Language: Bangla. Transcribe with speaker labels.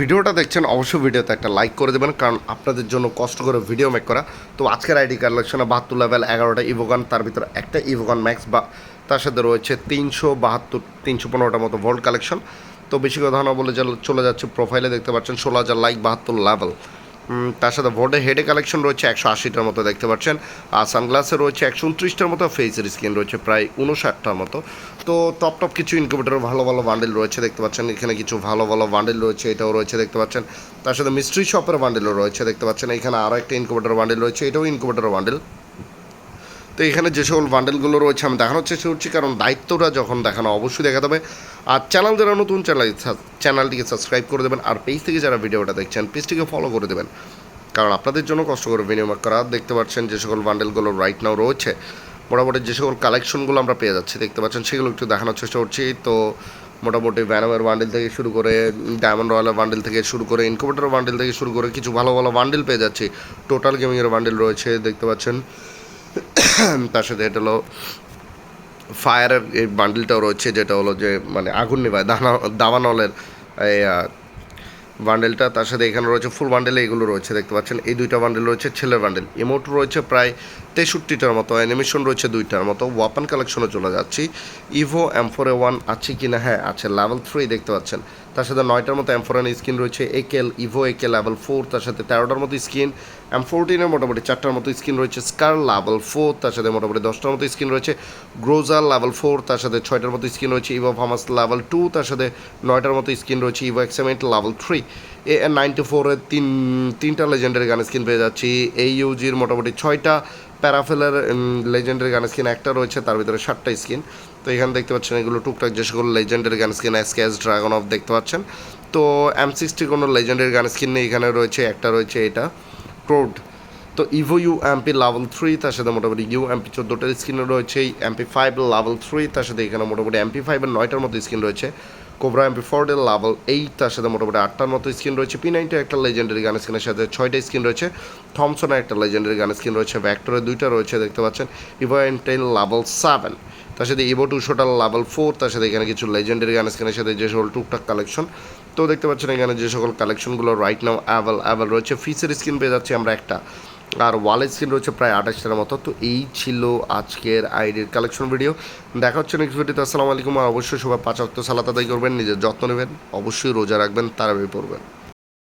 Speaker 1: ভিডিওটা দেখছেন, অবশ্যই ভিডিওতে একটা লাইক করে দেবেন, কারণ আপনাদের জন্য কষ্ট করে ভিডিও মেক করা। তো আজকের আইডি কালেকশনে বাহাত্তর লেভেল এগারোটা ইভোগান তার ভিতরে একটা ইভোগান ম্যাক্স বা তার সাথে রয়েছে তিনশো বাহাত্তর, তিনশো পনেরোটার মতো ভোল্ট কালেকশন তো বেশি কথা না বলে চলে যাচ্ছে প্রোফাইলে দেখতে পাচ্ছেন, ষোলো হাজার লাইক বাহাত্তর লেভেল তার সাথে বোর্ডে হেডে কালেকশন রয়েছে একশো আশিটার মতো দেখতে পাচ্ছেন। আর সানগ্লাসে রয়েছে একশো উনত্রিশটার মতো ফেসের স্ক্রিন রয়েছে প্রায় উনষাটটার মতো। তো টপ টপ কিছু ইনকিউবেটার ভালো ভালো বান্ডেল রয়েছে দেখতে পাচ্ছেন। এখানে কিছু ভালো ভালো বান্ডেল রয়েছে, এটাও রয়েছে দেখতে পাচ্ছেন। তার সাথে মিস্ট্রি শপের বান্ডেলও রয়েছে দেখতে পাচ্ছেন। এখানে আরও একটা ইনকিউবেটার বান্ডেল রয়েছে, এটাও ইনকিউবেটার বান্ডেল তো এখানে যে সকল বান্ডেলগুলো রয়েছে আমি দেখানোর চেষ্টা করছি, কারণ দায়িত্বটা যখন দেখানো অবশ্যই দেখাতে হবে। আর চ্যানেল যারা নতুন চ্যানেল চ্যানেলটিকে সাবস্ক্রাইব করে দেবেন, আর পেজ থেকে যারা ভিডিওটা দেখছেন পেজটিকে ফলো করে দেবেন। কারণ আপনাদের জন্য কষ্ট করে বিনিয়োগ করা, দেখতে পাচ্ছেন যে সকল বান্ডেলগুলো রাইট নাও রয়েছে। মোটামুটি যে সকল কালেকশনগুলো আমরা পেয়ে যাচ্ছি, দেখতে পাচ্ছেন সেগুলো একটু দেখানোর চেষ্টা করছি। তো মোটামুটি ভ্যানামের বান্ডেল থেকে শুরু করে ডায়মন্ড রয়্যালের বান্ডেল থেকে শুরু করে ইনকুবেটার বান্ডেল থেকে শুরু করে কিছু ভালো ভালো বান্ডেল পেয়ে যাচ্ছি। টোটাল গেমিংয়ের বান্ডেল রয়েছে, দেখতে পাচ্ছেন। তার সাথে এটা হলো ফায়ারের এই বান্ডিলটাও রয়েছে, যেটা হলো যে মানে আগুন নেভায়, দানা দাবানলের বান্ডেলটা তার সাথে এখানে রয়েছে ফুল বান্ডেলে এগুলো রয়েছে, দেখতে পাচ্ছেন। এই দুইটা বান্ডেল রয়েছে, ছেলের বান্ডেল ইমোট রয়েছে প্রায় তেষট্টিটার মতো অ্যানিমেশন রয়েছে দুইটার মতো। ওয়াপান কালেকশনে চলে যাচ্ছি। ইভো এম ফোর ওয়ান আছে কি না হ্যাঁ আছে। লেভেল থ্রি দেখতে পাচ্ছেন। তার সাথে নয়টার মতো এম ফোর এন স্কিন রয়েছে। একেল ইভো একে লেভেল ফোর তার সাথে তেরোটার মতো স্কিন এম ফোরটিনের মোটামুটি চারটার মতো স্কিন রয়েছে। স্কার লেভেল ফোর তার সাথে মোটামুটি দশটার মতো স্কিন রয়েছে। গ্রোজার লেভেল ফোর তার সাথে ছয়টার মতো স্কিন রয়েছে। ইভো ফার্মাস লেভেল টু তার সাথে নয়টার মতো স্কিন রয়েছে। ইভো এক্সামেন্ট লেভেল থ্রি এ নাইনটি ফোরের তিন তিনটা লেজেন্ডারি গান স্কিন পেয়ে যাচ্ছি। এই ইউজির মোটামুটি ছয়টা প্যারাফেলের লেজেন্ডারি গান স্কিন একটা রয়েছে, তার ভিতরে সাতটা স্কিন তো এখানে দেখতে পাচ্ছেন এগুলো টুকটাক যে সকল legendary gun skin S SKS dragon of দেখতে পাচ্ছেন। তো এম সিক্সটি কোনো লেজেন্ডারি গান স্কিন নেই, এখানে রয়েছে, একটা রয়েছে এটা ক্রোড তো Evo U MP level three তার সাথে মোটামুটি ইউ এমপি চোদ্দোটার স্ক্রিন রয়েছে এমপি ফাইভ লাভেল থ্রি তার সাথে এখানে মোটামুটি এমপি ফাইভের নয়টার মতো স্ক্রিন রয়েছে। কোবরা এমপি লেভেল এইট তার সাথে মোটামুটি আটটার মতো স্ক্রিন রয়েছে। পি নাইনটা একটা লেজেন্ডারি গান স্ক্রিনের সাথে ছয়টা স্ক্রিন রয়েছে। থমসনের একটা লেজেন্ডারি গান স্ক্রিন রয়েছে। ভ্যাক্টরের দুইটা রয়েছে, দেখতে পাচ্ছেন। Evo N ten level seven তার সাথে ইভো টুশোটার লেভেল ফোর তার সাথে এখানে কিছু লেজেন্ডারি গান স্ক্রিনের সাথে যে সকল টুকটাক কালেকশন তো দেখতে পাচ্ছেন এখানে যে সকল কালেকশনগুলো রাইট নাও অ্যাভেল অ্যাভেল রয়েছে। ফিসের স্ক্রিন পেয়ে যাচ্ছি আমরা একটা। আর ওয়ালেট স্ক্রিন রয়েছে প্রায় আঠাশটার মতো। তো এই ছিল আজকের আইডির কালেকশন ভিডিও দেখা হচ্ছে নেক্সট ভিডিওতে আসসালামু আলাইকুম। আর অবশ্যই সবাই পাঁচ অক্ত সালাত আদায় করবেন, নিজের যত্ন নেবেন, অবশ্যই রোজা রাখবেন, তারাবি পড়বেন।